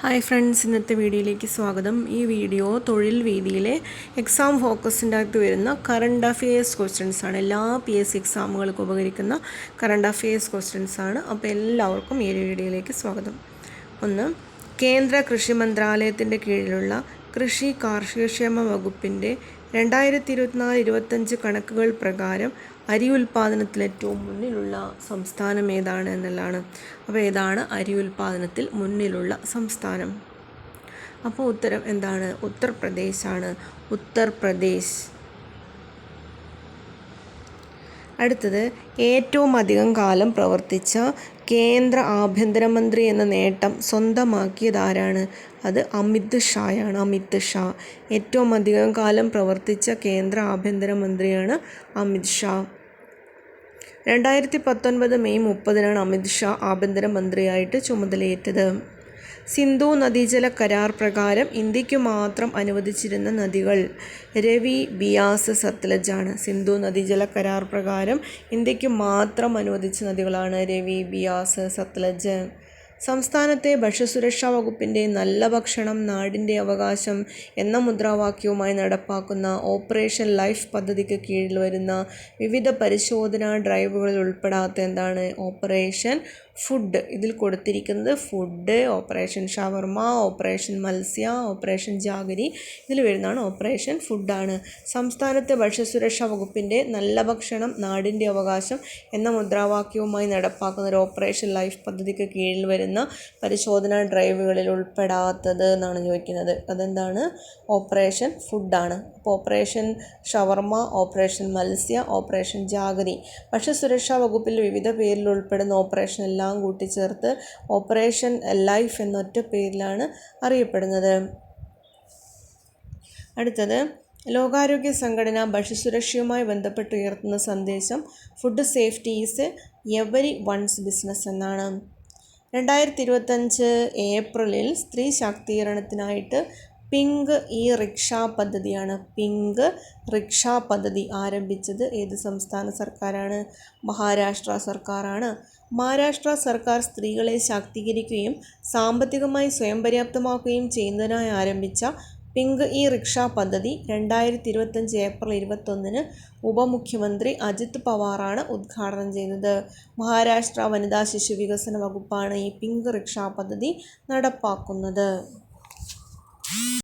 Hi friends ഇന്നത്തെ വീഡിയോയിലേക്ക് സ്വാഗതം. ഈ വീഡിയോ തൊഴിൽ വീതിയിലെ എക്സാം ഫോക്കസിന്റെ അകത്ത് വരുന്ന കറണ്ട് അഫയേഴ്സ് ക്വസ്റ്റ്യൻസ് ആണ്. എല്ലാ പി എസ് സി എക്സാമുകൾക്ക് ഉപകരിക്കുന്ന കറണ്ട് അഫയേഴ്സ് ക്വസ്റ്റ്യൻസ് ആണ്. അപ്പോൾ എല്ലാവർക്കും ഈ വീഡിയോയിലേക്ക് സ്വാഗതം. ഒന്ന് കേന്ദ്ര കൃഷി മന്ത്രാലയത്തിന്റെ കീഴിലുള്ള കൃഷി കാർഷികക്ഷേമ വകുപ്പിന്റെ രണ്ടായിരത്തി ഇരുപത്തിനാല് ഇരുപത്തഞ്ച് കണക്കുകൾ പ്രകാരം അരി ഉൽപ്പാദനത്തിൽ ഏറ്റവും മുന്നിലുള്ള സംസ്ഥാനം ഏതാണ് എന്നുള്ളതാണ്. അപ്പോൾ ഏതാണ് അരി ഉൽപ്പാദനത്തിൽ മുന്നിലുള്ള സംസ്ഥാനം? അപ്പോൾ ഉത്തരം എന്താണ്? ഉത്തർപ്രദേശാണ്. ഉത്തർപ്രദേശ്. അടുത്തത് ഏറ്റവും അധികം കാലം പ്രവർത്തിച്ച കേന്ദ്ര ആഭ്യന്തരമന്ത്രി എന്ന നേട്ടം സ്വന്തമാക്കിയതാരാണ്? അത് അമിത് ഷായാണ്. അമിത് ഷാ. ഏറ്റവും അധികം കാലം പ്രവർത്തിച്ച കേന്ദ്ര ആഭ്യന്തരമന്ത്രിയാണ് അമിത് ഷാ. രണ്ടായിരത്തി പത്തൊൻപത് മെയ് മുപ്പതിനാണ് അമിത് ഷാ ആഭ്യന്തരമന്ത്രിയായിട്ട് ചുമതലയേറ്റത്. സിന്ധു നദീജല കരാർ പ്രകാരം ഇന്ത്യയ്ക്ക് മാത്രം അനുവദിച്ചിരുന്ന നദികൾ രവി ബിയാസ് സത്ലജ് ആണ്. സിന്ധു നദീജല കരാർ പ്രകാരം ഇന്ത്യയ്ക്ക് മാത്രം അനുവദിച്ച നദികളാണ് രവി ബിയാസ് സത്ലജ്. സംസ്ഥാനത്തെ ഭക്ഷ്യസുരക്ഷാ വകുപ്പിന്റെ നല്ല ഭക്ഷണം നാടിന്റെ അവകാശം എന്ന മുദ്രാവാക്യവുമായി നടപ്പാക്കുന്ന ഓപ്പറേഷൻ ലൈഫ് പദ്ധതിക്ക് കീഴിൽ വരുന്ന വിവിധ പരിശോധനാ ഡ്രൈവുകളിൽ ഉൾപ്പെടാത്ത എന്താണ് ഓപ്പറേഷൻ? ഫുഡ്. ഇതിൽ കൊടുത്തിരിക്കുന്നത് food operation shawarma operation Matsya operation jaggery. ഇതിൽ വരുന്നതാണ് ഓപ്പറേഷൻ ഫുഡാണ്. സംസ്ഥാനത്തെ ഭക്ഷ്യസുരക്ഷാ വകുപ്പിന്റെ നല്ല ഭക്ഷണം നാടിന്റെ അവകാശം എന്ന മുദ്രാവാക്യവുമായി നടപ്പാക്കുന്ന ഒരു ഓപ്പറേഷൻ ലൈഫ് പദ്ധതിക്ക് കീഴിൽ വരുന്ന പരിശോധനാ ഡ്രൈവുകളിൽ ഉൾപ്പെടാത്തത് എന്നാണ് ചോദിക്കുന്നത്. അതെന്താണ്? ഓപ്പറേഷൻ ഫുഡാണ്. അപ്പോൾ operation shawarma operation Matsya operation jaggery. ഭക്ഷ്യസുരക്ഷാ വകുപ്പിൽ വിവിധ പേരിൽ ഉൾപ്പെടുന്ന ഓപ്പറേഷൻ എല്ലാം കൂട്ടിച്ചേർത്ത് ഓപ്പറേഷൻ ലൈഫ് എന്നൊറ്റ പേരിലാണ് അറിയപ്പെടുന്നത്. അടുത്തത് ലോകാരോഗ്യ സംഘടന ഭക്ഷ്യസുരക്ഷയുമായി ബന്ധപ്പെട്ട് ഉയർത്തുന്ന സന്ദേശം food safety is every one's business എന്നാണ്. രണ്ടായിരത്തി ഇരുപത്തഞ്ച് ഏപ്രിലിൽ സ്ത്രീ ശാക്തീകരണത്തിനായിട്ട് പിങ്ക് ഈ റിക്ഷ പദ്ധതിയാണ്. പിങ്ക് റിക്ഷ പദ്ധതി ആരംഭിച്ചത് ഏത് സംസ്ഥാന സർക്കാരാണ്? മഹാരാഷ്ട്ര സർക്കാരാണ്. മഹാരാഷ്ട്ര സർക്കാർ സ്ത്രീകളെ ശാക്തീകരിക്കുകയും സാമ്പത്തികമായി സ്വയം പര്യാപ്തമാക്കുകയും ചെയ്യുന്നതിനായി ആരംഭിച്ച പിങ്ക് ഇ റിക്ഷ പദ്ധതി രണ്ടായിരത്തി ഇരുപത്തഞ്ച് ഏപ്രിൽ ഇരുപത്തൊന്നിന് ഉപമുഖ്യമന്ത്രി അജിത് പവാറാണ് ഉദ്ഘാടനം ചെയ്തത്. മഹാരാഷ്ട്ര വനിതാ ശിശു വികസന വകുപ്പാണ് ഈ പിങ്ക് റിക്ഷ പദ്ധതി നടപ്പാക്കുന്നത്.